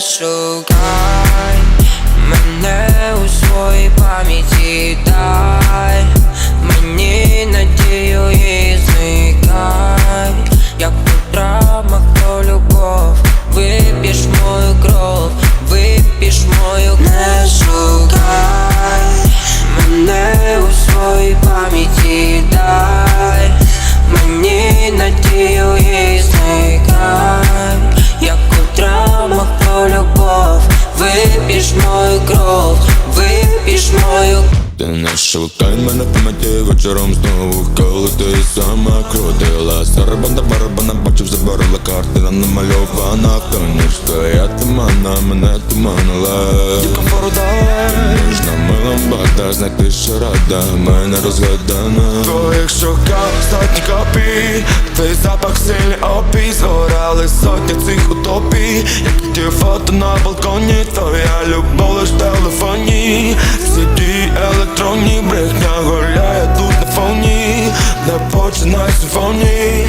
шукай мене у своїй пам'яті не шукай мене в пам'яті вечором знову Коли ти сама крутила. Сарабанда барабана бачив, заборила картина намальована. В тоні Твоя тумана мене туманила. Дівка фородай Можна милом бада, знайти що рада Мене розгадана Твоїх щоках сотні копій Твій запах сильний опій Згорали сотні цих утопій. Як ті фото на балконі Твоя любов лиш в телефоні починай симфонії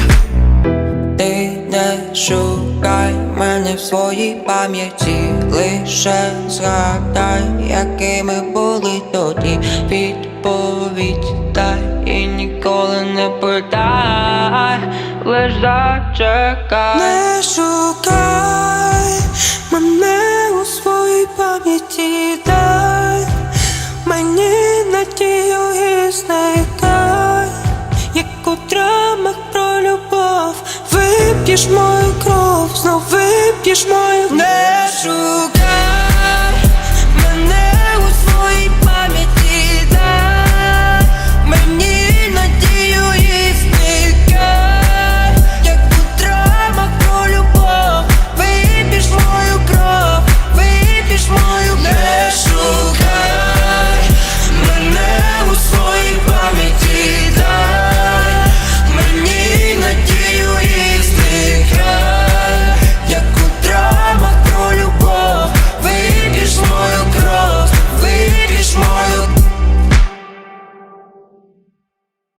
Ти не шукай мене в своїй пам'яті, лише згадай, якими були тоді. Відповідь дай і ніколи не продай, лиш зачекай. Не шукай мене у своїй пам'яті дай мені надію вип'єш мою кров, знов вип'єш мою